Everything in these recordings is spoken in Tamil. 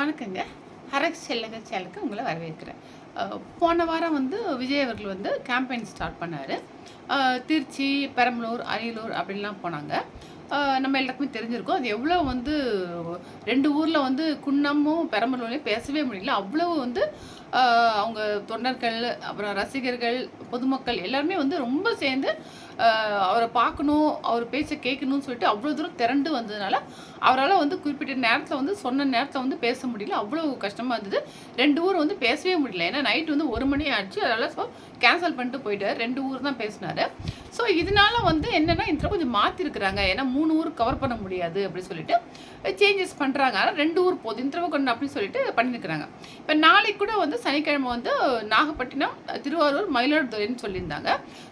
வணக்கங்க. ஹரக் செல்லுங்க சேலுக்கு உங்களை வரவேற்கிறேன். போன வாரம் வந்து விஜய் அவர்கள் வந்து கேம்பெயின் ஸ்டார்ட் பண்ணார். திருச்சி பெரம்பலூர் அரியலூர் அப்படின்லாம் போனாங்க. நம்ம எல்லாருக்குமே தெரிஞ்சிருக்கோம். அது எவ்வளோ வந்து ரெண்டு ஊரில் வந்து குன்னமும் பெரம்பலூர்லையும் பேசவே முடியல. அவ்வளோ வந்து அவங்க தொண்டர்கள் அப்புறம் ரசிகர்கள் பொதுமக்கள் எல்லாருமே வந்து ரொம்ப சேர்ந்து அவரை பார்க்கணும் அவர் பேச்சை கேட்கணும்னு சொல்லிட்டு அவ்வளோ தூரம் திரண்டு வந்ததுனால அவரால் வந்து குறிப்பிட்ட நேரத்தில் வந்து சொன்ன நேரத்தில் வந்து பேச முடியல. அவ்வளோ கஷ்டமாக இருந்தது. ரெண்டு ஊர் வந்து பேசவே முடியல. ஏன்னா நைட் வந்து ஒரு மணி ஆச்சு. அதனால் ஸோ கேன்சல் பண்ணிட்டு போயிட்டார். ரெண்டு ஊர் தான் பேசினாரு. ஸோ இதனால வந்து என்னென்னா இந்த கொஞ்சம் மாற்றிருக்கிறாங்க ஏன்னா மூணு ஊர் கவர் பண்ண முடியாது அப்படின்னு சொல்லிட்டு சேஞ்சஸ் பண்ணுறாங்க ஆனால் ரெண்டு ஊர் போதும். இந்த தடவை கொண்டு அப்படின்னு சொல்லிட்டு பண்ணியிருக்கிறாங்க இப்போ நாளைக்கு கூட வந்து சனிக்கிழமை வந்து நாகப்பட்டினம் திருவாரூர் மயிலாடுதுறைன்னு சொல்லியிருந்தாங்க.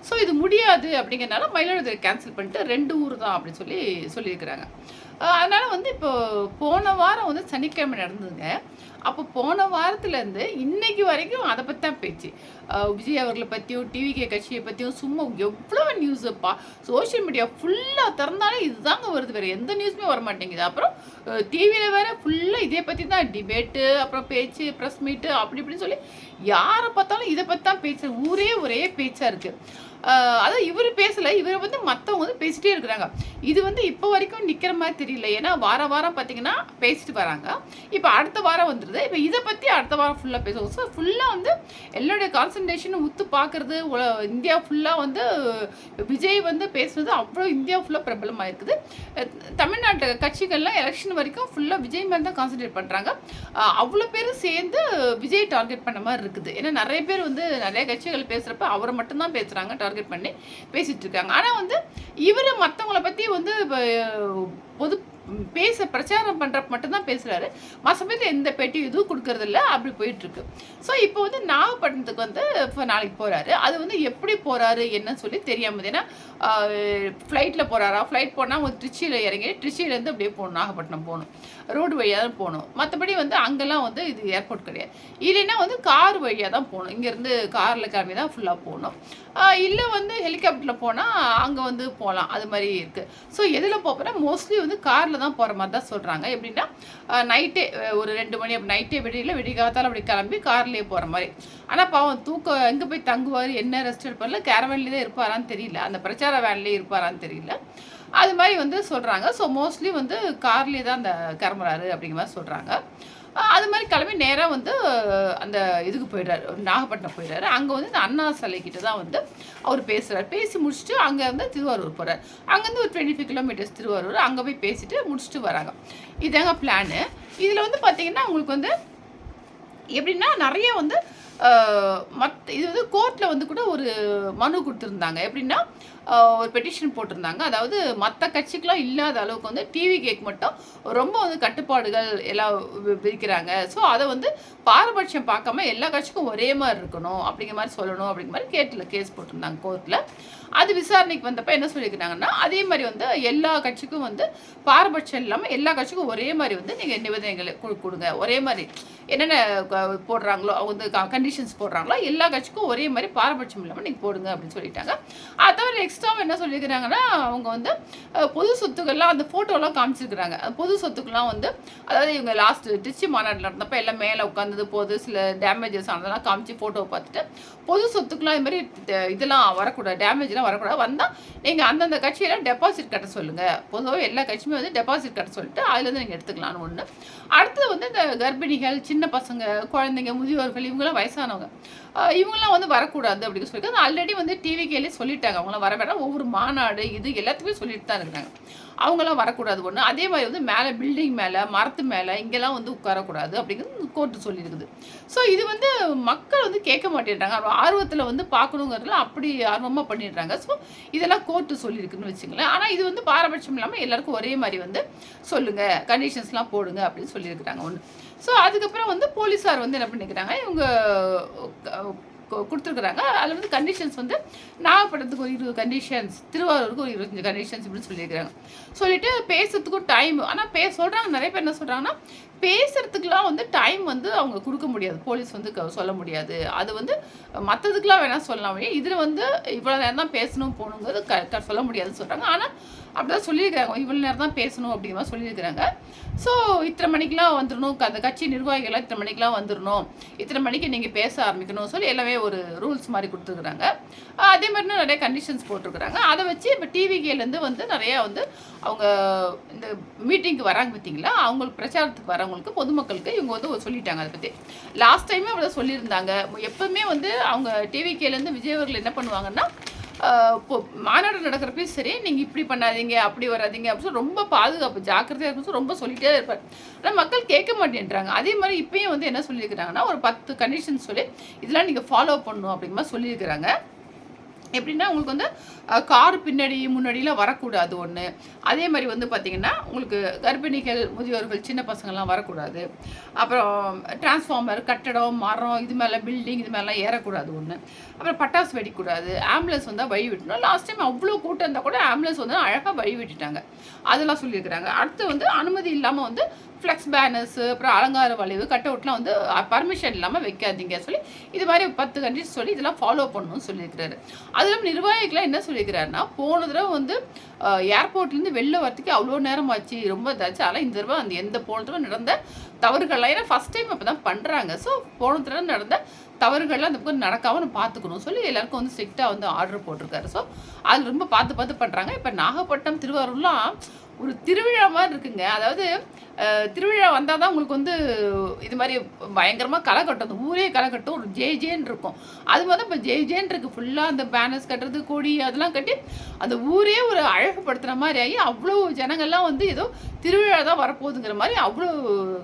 ஸோ இது முடியாது அப்படி அப்படிங்கிறனால மயிலாடுதுறை கேன்சல் பண்ணிட்டு ரெண்டு ஊர் தான் அப்படின்னு சொல்லி சொல்லியிருக்கிறாங்க. அதனால் வந்து இப்போ போன வாரம் வந்து சனிக்கிழமை நடந்ததுங்க. அப்போ போன வாரத்துலேருந்து இன்னைக்கு வரைக்கும் அதை பற்றி தான் பேச்சு. விஜய் அவர்களை பற்றியும் டிவிகே கட்சியை பற்றியும் சும்மா எவ்வளோ நியூஸுப்பா சோஷியல் மீடியா ஃபுல்லாக திறந்தாலே இதுதாங்க வருது வேறு எந்த நியூஸுமே வர மாட்டேங்குது அப்புறம் டிவியில் வேறு ஃபுல்லாக இதே பற்றி தான் டிபேட்டு அப்புறம் பேச்சு ப்ரெஸ் மீட்டு அப்படி இப்படின்னு சொல்லி யாரை பார்த்தாலும் இதை பற்றி தான் பேச்சு ஊரே ஒரே பேச்சாக இருக்குது அதான் இவர் பேசலை இவரை வந்து மற்றவங்க வந்து பேசிகிட்டே இருக்கிறாங்க. இது வந்து இப்போ வரைக்கும் நிற்கிற மாதிரி தெரியல. ஏன்னா வார வாரம் பார்த்தீங்கன்னா பேசிட்டு வராங்க. இப்போ அடுத்த வாரம் வந்துடுது இப்போ இதை பற்றி அடுத்த வாரம் ஃபுல்லாக பேசுவோம். ஸோ ஃபுல்லாக வந்து எல்லாருடைய கான்சன்ட்ரேஷனும் உத்து பார்க்குறது இந்தியா ஃபுல்லாக வந்து விஜய் வந்து பேசுறது அவ்வளோ இந்தியா ஃபுல்லாக பிரபலமாக இருக்குது. தமிழ்நாட்டு கட்சிகள்லாம் எலெக்ஷன் வரைக்கும் ஃபுல்லாக விஜய் மேலே தான் கான்சன்ட்ரேட் பண்ணுறாங்க அவ்வளோ பேர் சேர்ந்து விஜய் டார்கெட் பண்ண மாதிரி இருக்குது. ஏன்னா நிறைய பேர் வந்து நிறைய கட்சிகள் பேசுகிறப்ப அவரை மட்டும்தான் பேசுகிறாங்க டார்கெட் பண்ணி பேசிகிட்டு இருக்காங்க. ஆனால் வந்து இவர் மற்றவங்கள பற்றி வந்து பொது பேச பிரச்சாரம் பண்ணுறப்ப மட்டும்தான் பேசுகிறாரு மற்றபடி எந்த பேட்டி இதுவும் கொடுக்கறதில்ல. அப்படி போயிட்டுருக்கு. ஸோ இப்போ வந்து நாகப்பட்டினத்துக்கு வந்து இப்போ நாளைக்கு போகிறாரு அது வந்து எப்படி போகிறாரு என்னன்னு சொல்லி தெரியாமல் ஏன்னா ஃப்ளைட்டில் போகிறாரா ஃப்ளைட் போனால் ஒரு திருச்சியில் இறங்கி திருச்சியிலேருந்து அப்படியே போகணும் நாகப்பட்டினம் போகணும். ரோடு வழியாக தான் போகணும். மற்றபடி வந்து அங்கெல்லாம் வந்து இது ஏர்போர்ட் கிடையாது. இல்லைன்னா வந்து கார் வழியாக தான் போகணும். இங்கேருந்து காரில் கிளம்பி தான் ஃபுல்லாக போகணும். இல்லை வந்து ஹெலிகாப்டரில் போனால் அங்கே வந்து போகலாம். அது மாதிரி இருக்குது ஸோ எதில் போகிறோம்னா மோஸ்ட்லி வந்து காரில் தான் போகிற மாதிரி தான் சொல்கிறாங்க எப்படின்னா நைட்டே ஒரு ரெண்டு மணி அப்படி நைட்டே விடியில் விடிகாத்தால் அப்படி கிளம்பி கார்லேயே போகிற மாதிரி. ஆனால் பாவம் தூக்கம் எங்கே போய் தங்குவார் என்ன ரெஸ்ட் எடுப்பார்ல கேரவன்லேயே தான் இருப்பாரான்னு தெரியல. அந்த பிரச்சார வேன்லேயே இருப்பாரான்னு தெரியல. அது மாதிரி வந்து சொல்கிறாங்க ஸோ மோஸ்ட்லி வந்து கார்லேயே தான் அந்த கிளம்புறாரு அப்படிங்கிற மாதிரி சொல்கிறாங்க அது மாதிரி கிளம்பி நேராக வந்து அந்த இதுக்கு போயிடுறாரு. நாகப்பட்டினம் போயிடுறாரு. அங்கே வந்து இந்த அண்ணா சிலை கிட்ட தான் வந்து அவர் பேசுகிறார் பேசி முடிச்சுட்டு அங்கே வந்து திருவாரூர் போகிறார் அங்கேருந்து ஒரு டுவெண்ட்டி ஃபைவ் கிலோமீட்டர்ஸ் திருவாரூர். அங்கே போய் பேசிட்டு முடிச்சுட்டு வராங்க. இதாங்க பிளானு இதில் வந்து பார்த்திங்கன்னா உங்களுக்கு வந்து எப்படின்னா நிறைய வந்து மத் இது வந்து கோர்ட்டில் வந்து கூட ஒரு மனு கொடுத்துருந்தாங்க. எப்படின்னா ஒரு பெட்டிஷன் போட்டிருந்தாங்க. அதாவது மற்ற கட்சிக்கெலாம் இல்லாத அளவுக்கு வந்து டிவி கேக் மட்டும் ரொம்ப வந்து கட்டுப்பாடுகள் எல்லாம் வி- விதிக்கிறாங்க. ஸோ அதை வந்து பாரபட்சம் பார்க்காம எல்லா கட்சிக்கும் ஒரே மாதிரி இருக்கணும் அப்படிங்கிற மாதிரி சொல்லணும் அப்படிங்கிற மாதிரி கேட்டில் கேஸ் போட்டிருந்தாங்க கோர்ட்டில் அது விசாரணைக்கு வந்தப்போ என்ன சொல்லியிருக்கிறாங்கன்னா அதே மாதிரி வந்து எல்லா கட்சிக்கும் வந்து பாரபட்சம் இல்லாமல் எல்லா கட்சிக்கும் ஒரே மாதிரி வந்து நீங்கள் நிபந்தனைகளை கொடுங்க. ஒரே மாதிரி என்னென்ன க- போடுறாங்களோ வந்து கண்டிஷன்ஸ் போடுறாங்களோ எல்லா கட்சிக்கும் ஒரே மாதிரி பாரபட்சம் இல்லாமல் நீங்கள் போடுங்க அப்படின்னு சொல்லிட்டாங்க. அதை தவிர எக்ஸ்ட்ராவும் என்ன சொல்லியிருக்கிறாங்கன்னா அவங்க வந்து பொது சொத்துக்கள்லாம் அந்த ஃபோட்டோலாம் காமிச்சிருக்கிறாங்க. பொது சொத்துக்கெல்லாம் வந்து அதாவது இவங்க லாஸ்ட் திருச்சி மாநாட்டில் நடந்தப்போ எல்லாம் மேலே உட்காந்தது போது சில டேமேஜஸ் ஆனதெல்லாம் காமிச்சு ஃபோட்டோவை பார்த்துட்டு பொது சொத்துக்கெல்லாம் இது மாதிரி இதெல்லாம் வரக்கூடாது டேமேஜ்லாம் வரக்கூடாது. வந்தால் நீங்கள் அந்தந்த கட்சியெல்லாம் டெபாசிட் கட்ட சொல்லுங்கள் பொதுவாக எல்லா கட்சியுமே வந்து டெபாசிட் கட்ட சொல்லிட்டு அதுலேருந்து நீங்கள் எடுத்துக்கலாம்னு ஒன்று அடுத்தது வந்து இந்த கர்ப்பிணிகள் சின்ன பசங்க குழந்தைங்க முதியோர்கள் இவங்கெல்லாம் வயசானவங்க. இவங்கெல்லாம் வந்து வரக்கூடாது அப்படின்னு சொல்லிட்டு ஆல்ரெடி வந்து டிவிகேலே சொல்லிட்டாங்க. அவங்களாம் வர வேண்டாம் ஒவ்வொரு மாநாடு இது எல்லாத்துக்குமே சொல்லிட்டு தான் இருக்கிறாங்க அவங்களாம் வரக்கூடாது ஒன்று அதே மாதிரி வந்து மேலே பில்டிங் மேலே மரத்து மேலே இங்கெல்லாம் வந்து உட்காரக்கூடாது அப்படிங்கிறது கோர்ட்டு சொல்லியிருக்குது ஸோ இது வந்து மக்கள் வந்து கேட்க மாட்டேன்றாங்க. ஆர்வத்தில் வந்து பார்க்கணுங்கிறதுல அப்படி ஆர்வமாக பண்ணிடுறாங்க. ஸோ இதெல்லாம் கோர்ட்டு சொல்லியிருக்குன்னு வச்சுங்களேன் ஆனால் இது வந்து பாரபட்சம் இல்லாமல் எல்லாருக்கும் ஒரே மாதிரி வந்து சொல்லுங்கள் கண்டிஷன்ஸ்லாம் போடுங்க அப்படின்னு சொல்லியிருக்கிறாங்க ஒன்று ஸோ அதுக்கப்புறம் வந்து போலீஸார் வந்து என்ன பண்ணிக்கிறாங்க? இவங்க கொ- கொடுத்துருக்குறாங்க. அதில் வந்து கண்டிஷன்ஸ் வந்து நாகப்பட்டினத்துக்கு ஒரு இருபது கண்டிஷன்ஸ் திருவாரூருக்கு ஒரு இருபத்தஞ்சு கண்டிஷன்ஸ் இப்படின்னு சொல்லியிருக்கிறாங்க. சொல்லிட்டு பேசுறதுக்கும் டைம் ஆனால் பே சொல்கிறாங்க நிறைய பேர் என்ன சொல்கிறாங்கன்னா பேசுறதுக்குலாம் வந்து டைம் வந்து அவங்க கொடுக்க முடியாது. போலீஸ் வந்து க- சொல்ல முடியாது. அது வந்து மற்றதுக்கெலாம் வேணால் சொல்லலாம். இதில் வந்து இவ்வளோ நேரம் தான் பேசணும் போகணுங்கிறது க- சொல்ல முடியாதுன்னு சொல்கிறாங்க ஆனால் அப்படிதான் சொல்லியிருக்காங்க இவ்வளோ நேரம் தான் பேசணும் அப்படிங்கிற மாதிரி சொல்லியிருக்கிறாங்க. ஸோ இத்தனை மணிக்கெலாம் வந்துடணும். அந்த கட்சி நிர்வாகிகள்லாம் இத்தனை மணிக்கெலாம் வந்துடணும். இத்தனை மணிக்கு நீங்கள் பேச ஆரம்பிக்கணும் சொல்லி எல்லாமே ஒரு ரூல்ஸ் மாதிரி கொடுத்துருக்குறாங்க. அதே மாதிரி நிறைய கண்டிஷன்ஸ் போட்டிருக்கிறாங்க. அதை வச்சு இப்போ டிவிகேலேருந்து வந்து நிறையா வந்து அவங்க இந்த மீட்டிங்க்கு வராங்க பார்த்தீங்களா? அவங்களுக்கு பிரச்சாரத்துக்கு வரவங்களுக்கு பொதுமக்களுக்கு இவங்க வந்து சொல்லிட்டாங்க அதை பற்றி லாஸ்ட் டைமே அப்படி சொல்லியிருந்தாங்க. எப்பவுமே வந்து அவங்க டிவிகேலேருந்து விஜய் அவர்கள் என்ன பண்ணுவாங்கன்னா மாநாடு நடக்கிறப்பையும் சரி நீங்கள் இப்படி பண்ணாதீங்க அப்படி வராதிங்க அப்படின்னு சொல்லி ரொம்ப பாதுகாப்பு ஜாக்கிரதையாக இருக்கும் ரொம்ப சொல்லிகிட்டே இருப்பார். ஆனால் மக்கள் கேட்க மாட்டேன்றாங்க. அதே மாதிரி இப்பயும் வந்து என்ன சொல்லியிருக்கிறாங்கன்னா ஒரு பத்து கண்டிஷன் சொல்லி இதெல்லாம் நீங்கள் ஃபாலோ பண்ணணும் அப்படிங்கிற மாதிரி சொல்லியிருக்கிறாங்க. எப்படின்னா உங்களுக்கு வந்து கார் பின்னாடி முன்னாடிலாம் வரக்கூடாது ஒன்று அதே மாதிரி வந்து பார்த்திங்கன்னா உங்களுக்கு கர்ப்பிணிகள் முதியோர்கள் சின்ன பசங்கள்லாம் வரக்கூடாது. அப்புறம் டிரான்ஸ்ஃபார்மர் கட்டடம் மரம் இது மேலே பில்டிங் இது மேலாம் ஏறக்கூடாது ஒன்று அப்புறம் பட்டாசு வெடிக்கூடாது ஆம்புலன்ஸ் வந்தால் வழி விட்டணும் லாஸ்ட் டைம் அவ்வளோ கூட்டம் இருந்தால் கூட ஆம்புலன்ஸ் வந்து அழகாக வழி விட்டுட்டாங்க. அதெல்லாம் சொல்லியிருக்கிறாங்க. அடுத்து வந்து அனுமதி இல்லாமல் வந்து ஃப்ளெக்ஸ் பேனர்ஸு அப்புறம் அலங்கார வளைவு கட் அவுட்லாம் வந்து பர்மிஷன் இல்லாமல் வைக்காதீங்க சொல்லி இது மாதிரி பத்து கண்ட்ரிஸ் சொல்லி இதெல்லாம் ஃபாலோ பண்ணணும்னு சொல்லியிருக்கிறாரு. அது இல்லாமல் என்ன சொல்லியிருக்கிறாருன்னா போன தடவை வந்து ஏர்போர்ட்லேருந்து வெளில வரத்துக்கு அவ்வளோ நேரம் ஆச்சு ரொம்ப இதாச்சு. ஆனால் இந்த தடவை அந்த எந்த போன தடவை நடந்த தவறுகள்லாம் ஏன்னா ஃபஸ்ட் டைம் அப்போ தான் பண்ணுறாங்க ஸோ போன தடவை நடந்த தவறுகள்லாம் அந்த பக்கம் நடக்காமல் பார்த்துக்கணும் சொல்லி எல்லாருக்கும் வந்து ஸ்ட்ரிக்டாக வந்து ஆர்டர் போட்டிருக்காரு. ஸோ அது ரொம்ப பார்த்து பார்த்து பண்ணுறாங்க இப்போ நாகப்பட்டினம் திருவாரூர்லாம் ஒரு திருவிழா மாதிரி இருக்குங்க. அதாவது திருவிழா வந்தால் தான் உங்களுக்கு வந்து இது மாதிரி பயங்கரமாக களை கட்டும். அந்த ஊரே களை கட்டும். ஒரு ஜே ஜேன் இருக்கும். அது மாதிரி இப்போ ஜே ஜேன் இருக்குது ஃபுல்லாக அந்த பேனர்ஸ் கட்டுறது கொடி அதெல்லாம் கட்டி அந்த ஊரே ஒரு அழகுப்படுத்துகிற மாதிரி ஆகி அவ்வளோ ஜனங்கள்லாம் வந்து ஏதோ திருவிழா தான் வரப்போகுதுங்கிற மாதிரி அவ்வளோ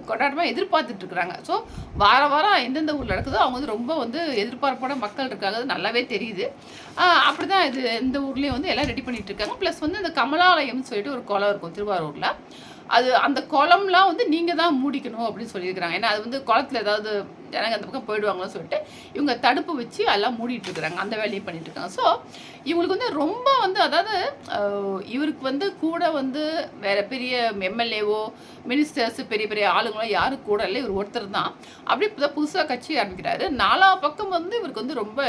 கொண்டாட்டமாக எதிர்பார்த்துட்டு இருக்கிறாங்க. ஸோ வார வாரம் எந்தெந்த ஊரில் நடக்குதோ அவங்க வந்து ரொம்ப வந்து எதிர்பார்ப்போட மக்கள் இருக்காங்க. அது நல்லாவே தெரியுது. அப்படி தான் இது எந்த ஊர்லேயும் வந்து எல்லாம் ரெடி பண்ணிகிட்டு இருக்காங்க. ப்ளஸ் வந்து இந்த கமலாலயம்னு சொல்லிட்டு ஒரு குளம் இருக்கும் திருவாரூரில். அது அந்த குளம்லாம் வந்து நீங்கள் தான் மூடிக்கணும் அப்படின்னு சொல்லியிருக்கிறாங்க. ஏன்னா அது வந்து குளத்துல ஏதாவது ஜனங்க அந்த பக்கம் போயிடுவாங்கன்னு சொல்லிட்டு இவங்க தடுப்பு வச்சு எல்லாம் மூடிட்டு இருக்கிறாங்க அந்த வேலையை பண்ணிட்டு இருக்காங்க ஸோ இவங்களுக்கு வந்து ரொம்ப வந்து அதாவது இவருக்கு வந்து கூட வந்து வேற பெரிய எம்எல்ஏவோ மினிஸ்டர்ஸ் பெரிய பெரிய ஆளுங்களோ யாரும் கூட இல்லை. இவர் ஒருத்தர் தான். அப்படி புதுசாக கட்சி ஆரம்பிக்கிறாரு. நாலா பக்கம் வந்து இவருக்கு வந்து ரொம்ப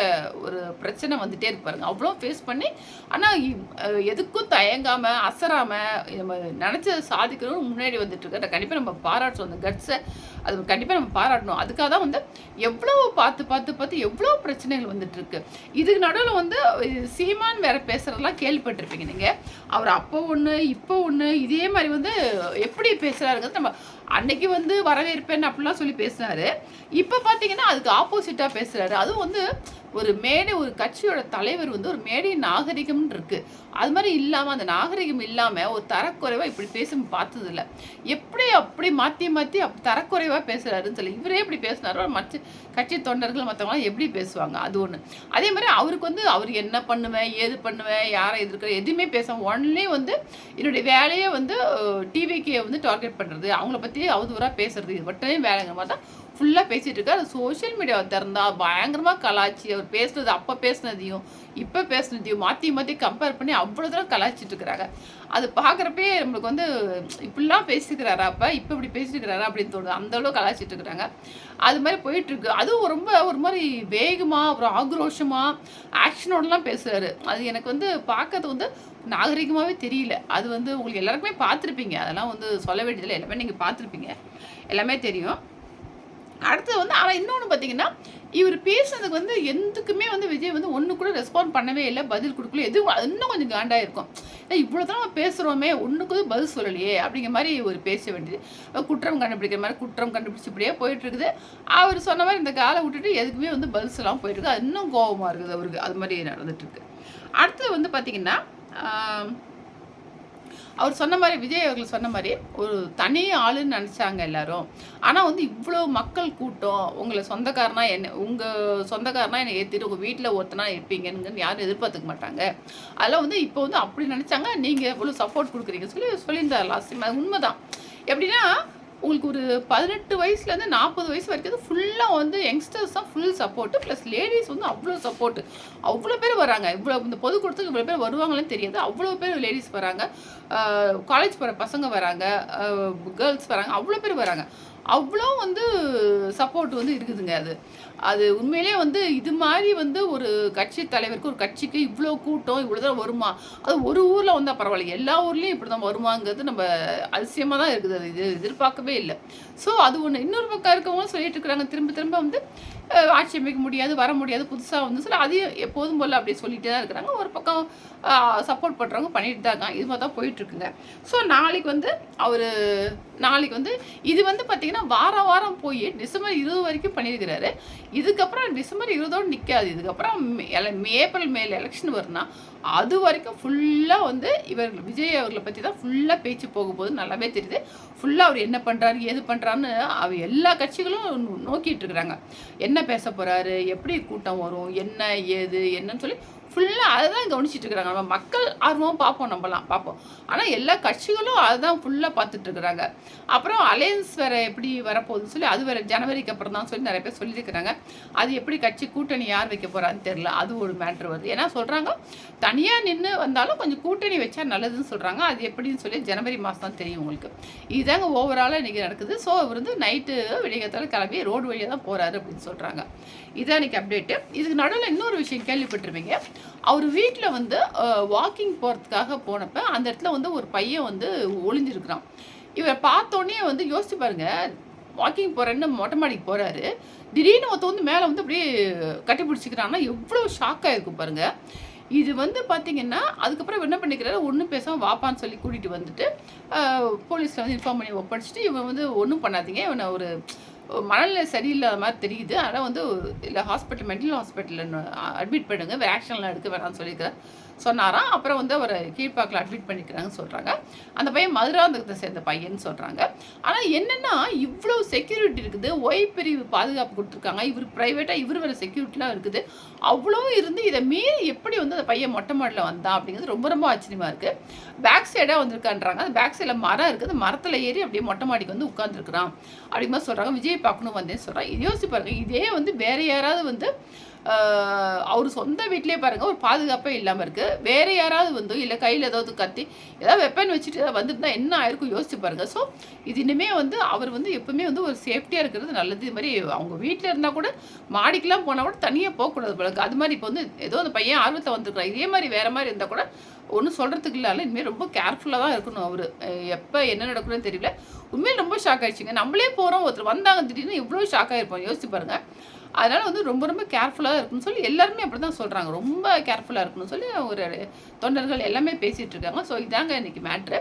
ஒரு பிரச்சனை வந்துட்டே இருப்பாருங்க அவ்வளோ ஃபேஸ் பண்ணி ஆனால் எதுக்கும் தயங்காமல் அசராமல் நினச்ச சாதிக்கணும்னு முன்னாடி வந்துட்டு இருக்காரு கண்டிப்பாக நம்ம பாராட்டுறோம். அந்த கட்ஸை அது கண்டிப்பாக நம்ம பாராட்டணும். அதுக்காக தான் வந்து எவ்வளோ பார்த்து பார்த்து பார்த்து எவ்வளோ பிரச்சனைகள் வந்துட்டு இருக்கு. இதுக்கு நடுவில் வந்து சீமான் வேற பேசுறதெல்லாம் கேள்விப்பட்டிருப்பீங்க நீங்கள் அவர் அப்போ ஒன்று இப்போ ஒன்று இதே மாதிரி வந்து எப்படி பேசுகிறாருங்கிறது நம்ம அன்னைக்கு வந்து வரவேற்பேன் அப்படிலாம் சொல்லி பேசினாரு. இப்போ பார்த்தீங்கன்னா அதுக்கு ஆப்போசிட்டாக பேசுகிறாரு அதுவும் வந்து ஒரு மேடை ஒரு கட்சியோட தலைவர் வந்து ஒரு மேடை நாகரிகம்னு இருக்குது அது மாதிரி இல்லாமல் அந்த நாகரிகம் இல்லாமல் ஒரு தரக்குறைவாக இப்படி பேச பார்த்ததில்ல. எப்படி அப்படி மாற்றி மாற்றி அப் தரக்குறைவாக பேசுகிறாருன்னு சொல்லி இவரே எப்படி பேசினாரோ மற்ற கட்சி தொண்டர்கள் மற்றவங்களாம் எப்படி பேசுவாங்க? அது ஒன்று அதே மாதிரி அவருக்கு வந்து அவர் என்ன பண்ணுவேன் ஏது பண்ணுவேன் யாரை எதிர்க்கிற எதுவுமே பேச ஒன்லி வந்து என்னுடைய வேலையே வந்து டிவிக்கே வந்து டார்கெட் பண்ணுறது அவங்கள பற்றி அவதூறாக பேசுறது. இது மட்டுமே வேலைங்கிற மாதிரி தான் ஃபுல்லாக பேசிகிட்டு இருக்காரு. சோஷியல் மீடியாவை திறந்தா பயங்கரமாக கலாச்சி அவர் பேசுனது அப்போ பேசுனதையும் இப்போ பேசுனதையும் மாற்றி மாற்றி கம்பேர் பண்ணி அவ்வளோ தூரம் கலாச்சிட்டு இருக்கிறாங்க. அது பார்க்குறப்பே நம்மளுக்கு வந்து இப்படிலாம் பேசிக்கிறாரா அப்போ இப்போ இப்படி பேசிட்டுருக்கிறாரா அப்படின்னு தோணுது. அந்த அளவு கலாச்சிட்டு இருக்கிறாங்க. அது மாதிரி போயிட்டுருக்கு அதுவும் ரொம்ப ஒரு மாதிரி வேகமாக ஒரு ஆக்ரோஷமாக ஆக்ஷனோடலாம் பேசுகிறாரு அது எனக்கு வந்து பார்க்கறது வந்து நாகரிகமாகவே தெரியல. அது வந்து உங்களுக்கு எல்லாருக்குமே பார்த்துருப்பீங்க. அதெல்லாம் வந்து சொல்ல வேண்டியதில்லை. எல்லாமே நீங்கள் பார்த்துருப்பீங்க. எல்லாமே தெரியும். அடுத்தது வந்து ஆனால் இன்னொன்று பார்த்தீங்கன்னா இவர் பேசுனதுக்கு வந்து எதுக்குமே வந்து விஜய் வந்து ஒன்று கூட ரெஸ்பாண்ட் பண்ணவே இல்லை பதில் கொடுக்கல. எதுவும் இன்னும் கொஞ்சம் காண்டாக இருக்கும். ஏன்னா இவ்வளோ தான் நம்ம பேசுகிறோமே ஒன்றுக்கு பதில் சொல்லலையே அப்படிங்கிற மாதிரி ஒரு பேச வேண்டியது. குற்றம் கண்டுபிடிக்கிற மாதிரி குற்றம் கண்டுபிடிச்சி இப்படியே போயிட்டு இருக்குது அவர் சொன்ன மாதிரி இந்த காலை விட்டுட்டு எதுக்குமே வந்து பதில் சொல்லாமல் போயிட்டுருக்கு. அது இன்னும் கோபமாக இருக்குது அவருக்கு. அது மாதிரி நடந்துட்டுருக்கு. அடுத்தது வந்து பார்த்திங்கன்னா அவர் சொன்ன மாதிரி விஜய் அவர்கள் சொன்ன மாதிரி ஒரு தனி ஆளுன்னு நினச்சாங்க எல்லாரும். ஆனால் வந்து இவ்வளோ மக்கள் கூட்டம் உங்களை சொந்தக்காரனா என்ன உங்கள் சொந்தக்காரனா என்னை ஏற்றிட்டு உங்கள் வீட்டில் ஒருத்தனா இருப்பீங்கன்னு யாரும் எதிர்பார்த்துக்க மாட்டாங்க. அதெல்லாம் வந்து இப்போ வந்து அப்படி நினச்சாங்க நீங்கள் இவ்வளோ சப்போர்ட் கொடுக்குறீங்க சொல்லி சொல்லியிருந்தார் லாஸ்ட் டைம் அது உண்மைதான். எப்படின்னா உங்களுக்கு ஒரு பதினெட்டு வயசுலேருந்து நாற்பது வயசு வரைக்கும் ஃபுல்லாக வந்து யங்ஸ்டர்ஸ் தான் ஃபுல் சப்போர்ட்டு ப்ளஸ் லேடிஸ் வந்து அவ்வளோ சப்போர்ட்டு அவ்வளோ பேர் வராங்க. இவ்வளோ இந்த பொதுக்கூடத்துக்கு இவ்வளோ பேர் வருவாங்கன்னு தெரியாது. அவ்வளோ பேர் லேடிஸ் வராங்க. காலேஜ் போகிற பசங்க வராங்க. கேர்ள்ஸ் வராங்க. அவ்வளோ பேர் வராங்க. அவ்வளோ வந்து சப்போர்ட் வந்து இருக்குதுங்க அது. அது உண்மையிலே வந்து இது மாதிரி வந்து ஒரு கட்சி தலைவருக்கு ஒரு கட்சிக்கு இவ்வளோ கூட்டம் இவ்வளோ தான் வருமா? அது ஒரு ஊரில் வந்தால் பரவாயில்ல. எல்லா ஊர்லேயும் இப்படி தான் வருமாங்கிறது நம்ம அதிசயமாக தான் இருக்குது. அது இது எதிர்பார்க்கவே இல்லை. ஸோ அது ஒன்று இன்னொரு பக்கம் இருக்கவங்களும் சொல்லிட்டு இருக்கிறாங்க. திரும்ப திரும்ப வந்து ஆட்சி அமைக்க முடியாது வர முடியாது புதுசாக வந்து சொல்லி அதையும் எப்போதும் போல் அப்படி சொல்லிட்டு தான் இருக்கிறாங்க. ஒரு பக்கம் சப்போர்ட் பண்ணுறவங்க பண்ணிட்டு தான் இருக்காங்க. இது மாதிரி தான் போயிட்டுருக்குங்க ஸோ நாளைக்கு வந்து அவர் நாளைக்கு வந்து இது வந்து பார்த்திங்கன்னா வாரம் வாரம் போய் டிசம்பர் இருபது வரைக்கும் பண்ணியிருக்கிறாரு. இதுக்கப்புறம் டிசம்பர் இருபதோடு நிற்காது இதுக்கப்புறம் ஏப்ரல் மேல் எலெக்ஷன் வரும்னா அது வரைக்கும் ஃபுல்லாக வந்து இவர் விஜய் அவர்களை பற்றி தான் ஃபுல்லாக பேச்சு போகும்போது போது நல்லாவே தெரியுது. ஃபுல்லாக அவர் என்ன பண்ணுறாரு ஏது பண்ணுறாரு பண்ணுறான்னு அவர் எல்லா கட்சிகளும் நோக்கிட்டு இருக்கிறாங்க. என்ன பேச போகிறாரு எப்படி கூட்டம் வரும்? என்ன ஏது என்னன்னு சொல்லி ஃபுல்லாக அதை தான் கவனிச்சிட்டு இருக்கிறாங்க நம்ம மக்கள் ஆர்வம் பார்ப்போம் நம்மலாம் பார்ப்போம் ஆனால் எல்லா கட்சிகளும் அதை தான் ஃபுல்லாக பார்த்துட்டு இருக்கிறாங்க அப்புறம் அலையன்ஸ் வேறு எப்படி வரப்போகுதுன்னு சொல்லி அது வேறு ஜனவரிக்கு அப்புறம் தான் சொல்லி நிறைய பேர் சொல்லியிருக்கிறாங்க. அது எப்படி கட்சி கூட்டணி யார் வைக்க போகிறான்னு தெரில அது ஒரு மேட்ரு வருது. ஏன்னா சொல்கிறாங்க தனியாக நின்று வந்தாலும் கொஞ்சம் கூட்டணி வச்சா நல்லதுன்னு சொல்கிறாங்க அது எப்படின்னு சொல்லி ஜனவரி மாதம் தான் தெரியும் உங்களுக்கு. இதுதாங்க ஓவராலாக இன்றைக்கி நடக்குது. ஸோ அவர் வந்து நைட்டு விடியகத்தால் கிளம்பி ரோடு வழியாக தான் போகிறாரு அப்படின்னு சொல்கிறாங்க இதான் இன்றைக்கி அப்டேட்டு இதுக்கு நடுவில் இன்னொரு விஷயம் கேள்விப்பட்டிருப்பீங்க. அவர் வீட்டில் வந்து வாக்கிங் போகிறதுக்காக போனப்போ அந்த இடத்துல வந்து ஒரு பையன் வந்து ஒளிஞ்சிருக்கிறான். இவரை பார்த்தோன்னே வந்து யோசிச்சு பாருங்க வாக்கிங் போகிறேன்னு மொட்டை மாடிக்கு போகிறாரு திடீர்னு ஒருத்த வந்து மேலே வந்து அப்படியே கட்டி பிடிச்சிக்கிறான்னா எவ்வளோ ஷாக்காக இருக்கும் பாருங்கள் இது வந்து பார்த்தீங்கன்னா அதுக்கப்புறம் என்ன பண்ணிக்கிறாரு ஒன்றும் பேசாமல் வாப்பான்னு சொல்லி கூட்டிகிட்டு வந்துட்டு போலீஸில் வந்து இன்ஃபார்ம் பண்ணி ஒப்படைச்சிட்டு இவன் வந்து ஒன்றும் பண்ணாதீங்க இவனை ஒரு மனநிலை சரியில்லாத மாதிரி தெரியுது. ஆனால் வந்து இல்லை ஹாஸ்பிட்டல் மென்டல் ஹாஸ்பிட்டலில் அட்மிட் பண்ணுங்க. வேறு ஆக்ஷன்லாம் எடுக்க வேணாம்னு சொல்லியிருக்கிறேன் சொன்னாராம் அப்புறம் வந்து அவரை கீழ்ப்பாக்கில் அட்மிட் பண்ணிக்கிறாங்கன்னு சொல்கிறாங்க அந்த பையன் மதுராந்தகத்தை சேர்ந்த பையன் சொல்கிறாங்க ஆனால் என்னென்னா இவ்வளோ செக்யூரிட்டி இருக்குது. ஒய் பிரிவு பாதுகாப்பு கொடுத்துருக்காங்க. இவர் ப்ரைவேட்டாக இவர் வேறு செக்யூரிட்டிலாம் இருக்குது. அவ்வளோ இருந்து இதை மீறி எப்படி வந்து அந்த பையன் மொட்டை மாடியில் வந்தான் அப்படிங்கிறது ரொம்ப ரொம்ப ஆச்சரியமாக இருக்குது பேக் சைடாக வந்திருக்கான்றாங்க. அந்த பேக் சைடில் மரம் இருக்குது. அந்த மரத்தில் ஏறி அப்படியே மொட்டை மாடிக்கு வந்து உட்காந்துருக்குறான் அப்படிங்கிற சொல்கிறாங்க விஜய் பார்க்கணும் வந்தேன்னு சொல்கிறாங்க யோசிச்சு பாருங்க. இதே வந்து வேறு யாராவது வந்து அவர் சொந்த வீட்டிலே பாருங்கள் ஒரு பாதுகாப்பே இல்லாமல் இருக்குது வேறு யாராவது வந்து இல்லை கையில் ஏதாவது கத்தி ஏதாவது வெப்பன் வச்சுட்டு ஏதாவது வந்துருந்தா என்ன ஆயிருக்கும் யோசிச்சு பாருங்கள் ஸோ இது இனிமே வந்து அவர் வந்து எப்பவுமே வந்து ஒரு சேஃப்டியாக இருக்கிறது நல்லது. இது மாதிரி அவங்க வீட்டில் இருந்தால் கூட மாடிக்கெலாம் போனால் கூட தனியாக போகக்கூடாது போல அது மாதிரி இப்போ வந்து ஏதோ அந்த பையன் ஆர்வத்தை வந்துருக்குறான். இதே மாதிரி வேறு மாதிரி இருந்தால் கூட ஒன்றும் சொல்கிறதுக்கு இல்லை. இனிமேல் ரொம்ப கேர்ஃபுல்லாக தான் இருக்கணும் அவர். எப்போ என்ன நடக்கணும்னு தெரியல. உண்மையில் ரொம்ப ஷாக் ஆயிடுச்சுங்க. நம்மளே போகிறோம் ஒருத்தர் வந்தாங்க திடீர்னு இவ்வளோ ஷாக் ஆகிருப்போம் யோசிச்சு பாருங்கள் அதனால் வந்து ரொம்ப ரொம்ப கேர்ஃபுல்லாக இருக்குன்னு சொல்லி எல்லாருமே அப்படி தான் சொல்கிறாங்க ரொம்ப கேர்ஃபுல்லாக இருக்கணும்னு சொல்லி ஒரு தொண்டர்கள் எல்லாமே பேசிகிட்டு இருக்காங்க. ஸோ இதாங்க இன்றைக்கி மேட்ரு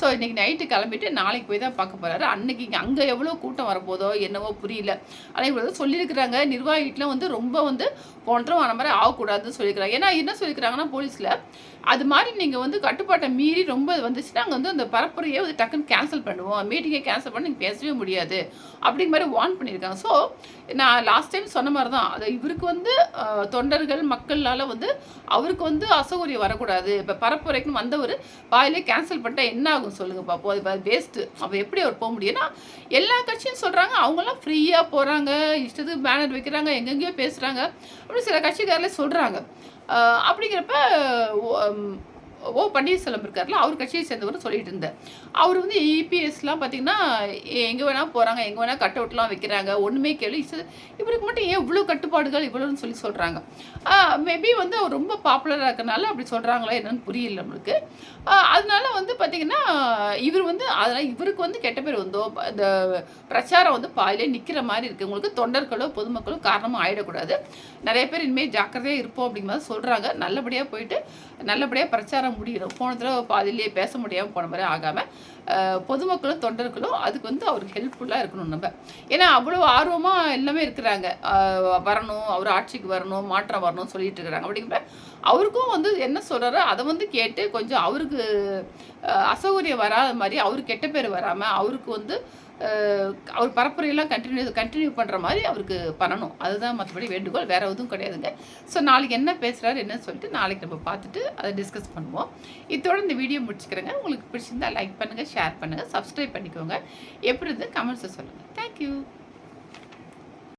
ஸோ இன்றைக்கி நைட்டு கிளம்பிட்டு நாளைக்கு போய் தான் பார்க்க போகிறாரு அன்னைக்கு இங்கே அங்கே எவ்வளோ கூட்டம் வரப்போதோ என்னவோ புரியல. ஆனால் இவ்வளோ சொல்லியிருக்கிறாங்க. நிர்வாகிகிட்டலாம் வந்து ரொம்ப வந்து போன்ற வர மாதிரி ஆகக்கூடாதுன்னு சொல்லியிருக்கிறாங்க. ஏன்னா என்ன சொல்லியிருக்கிறாங்கன்னா போலீஸில் அது மாதிரி நீங்கள் வந்து கட்டுப்பாட்டை மீறி ரொம்ப வந்துச்சுன்னா அங்கே வந்து அந்த பரப்புரையே வந்து டக்குன்னு கேன்சல் பண்ணுவோம். மீட்டிங்கை கேன்சல் பண்ணி நீங்கள் பேசவே முடியாது. அப்படிங்கிற மாதிரி வார்ன் பண்ணியிருக்காங்க. ஸோ நான் லாஸ்ட் டைம் சொன்ன மாதிரி தான். அது இவருக்கு வந்து தொண்டர்கள் மக்களால் வந்து அவருக்கு வந்து அசௌகரியம் வரக்கூடாது. இப்போ பரப்புரைக்குன்னு வந்தவர் பாயிலே கேன்சல் பண்ணிட்டா என்ன ஆகும் சொல்லுங்கள் பார்ப்போம் அது வேஸ்ட்டு அப்போ எப்படி அவர் போக முடியும்னா எல்லா கட்சியும் சொல்கிறாங்க அவங்களாம் ஃப்ரீயாக போகிறாங்க இஷ்டத்துக்கு பேனர் வைக்கிறாங்க. எங்கெங்கேயோ பேசுகிறாங்க அப்படின்னு சில கட்சிக்காரர்களே சொல்கிறாங்க அப்படிங்கிறப்ப ஓ பன்னீர்செல்வம் இருக்கார்ல அவர் கட்சியை சேர்ந்தவர் சொல்லிட்டு இருந்தேன். அவர் வந்து இபிஎஸ்லாம் பார்த்தீங்கன்னா எங்கே வேணால் போகிறாங்க எங்கே வேணால் கட் அவுட்லாம் வைக்கிறாங்க ஒன்றுமே கேள்வி இவருக்கு மட்டும் ஏன் இவ்வளோ கட்டுப்பாடுகள் இவ்வளோன்னு சொல்லி சொல்கிறாங்க மேபி வந்து அவர் ரொம்ப பாப்புலராக இருக்கிறனால அப்படி சொல்கிறாங்களா என்னன்னு புரியல நம்மளுக்கு. அதனால வந்து பார்த்திங்கன்னா இவர் வந்து அதனால் இவருக்கு வந்து கெட்ட பேர் வந்தோ இந்த பிரச்சாரம் வந்து பாயிலே நிற்கிற மாதிரி இருக்குது உங்களுக்கு தொண்டர்களோ பொதுமக்களோ காரணமாக ஆகிடக்கூடாது நிறைய பேர் இனிமேல் ஜாக்கிரதையாக இருப்போம் அப்படிங்கிற மாதிரி சொல்கிறாங்க நல்லபடியாக போயிட்டு நல்லபடியாக பிரச்சாரம் முடியணும். போன தடவை பாதிலேயே பேச முடியாமல் போன மாதிரி ஆகாமல் பொதுமக்களும் தொண்டர்களும் அதுக்கு வந்து அவருக்கு ஹெல்ப்ஃபுல்லாக இருக்கணும் நம்ம. ஏன்னா அவ்வளோ ஆர்வமாக எல்லாமே இருக்கிறாங்க. வரணும் அவர் ஆட்சிக்கு வரணும் மாற்றம் வரணும்னு சொல்லிட்டு இருக்கிறாங்க. அப்படிங்கிற அவருக்கும் வந்து என்ன சொல்கிறாரோ அதை வந்து கேட்டு கொஞ்சம் அவருக்கு அசௌகரியம் வராத மாதிரி அவருக்கு கெட்ட பேர் வராமல் அவருக்கு வந்து அவர் பரப்புரையெல்லாம் கண்டினியூ கண்டினியூ பண்ணுற மாதிரி அவருக்கு பண்ணணும். அதுதான் மற்றபடி வேண்டுகோள். வேறு எதுவும் கிடையாதுங்க. ஸோ நாளைக்கு என்ன பேசுகிறாரு என்னன்னு சொல்லிட்டு நாளைக்கு நம்ம பார்த்துட்டு அதை டிஸ்கஸ் பண்ணுவோம். இதோட இந்த வீடியோ முடிச்சுக்கிறேங்க. உங்களுக்கு பிடிச்சிருந்தா லைக் பண்ணுங்கள் ஷேர் பண்ணுங்கள் சப்ஸ்கிரைப் பண்ணிக்கோங்க. எப்படி இருந்து கமெண்ட்ஸை சொல்லுங்கள் தேங்க்யூ